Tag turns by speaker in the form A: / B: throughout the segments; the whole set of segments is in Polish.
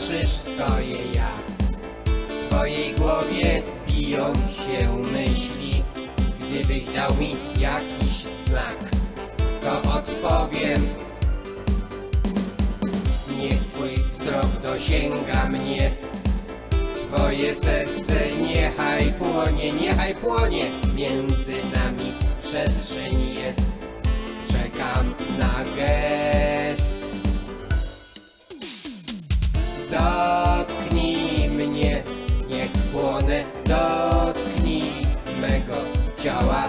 A: zobaczysz stoję ja. W twojej głowie biją się myśli. Gdybyś dał mi jakiś znak To odpowiem. Niech twój wzrok dosięga mnie. Twoje serce niechaj płonie, niechaj płonie. Między nami przestrzeń jest ciała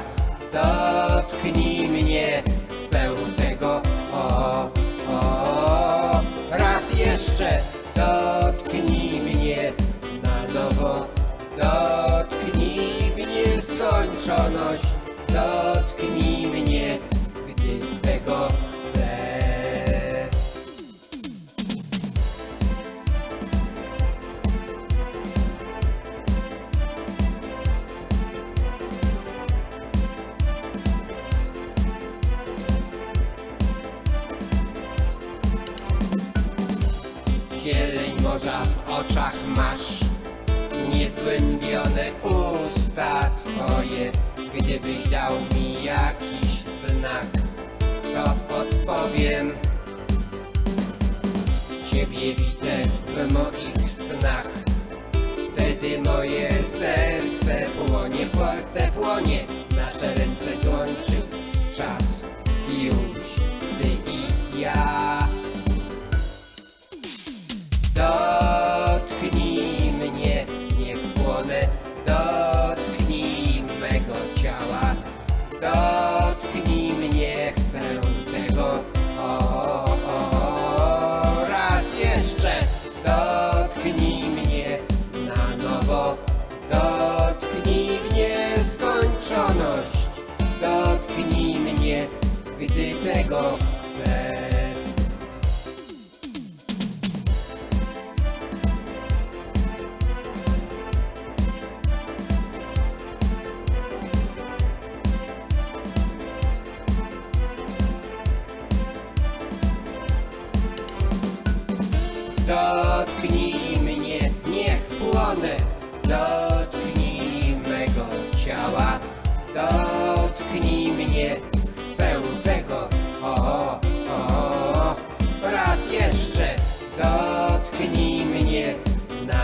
A: Zieleń morza w oczach masz. Niezgłębione usta twoje Gdybyś dał mi jakiś znak To odpowiem Ciebie widzę w moich snach. Wtedy moje serce płonie, serce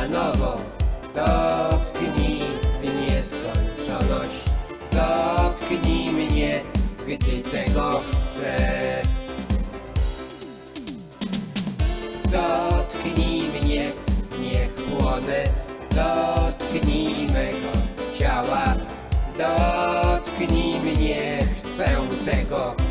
A: nowo. Dotknij w nieskończoność Dotknij mnie, gdy tego chcę. Dotknij mnie, niech płonę Dotknij mego ciała. Dotknij mnie, chcę tego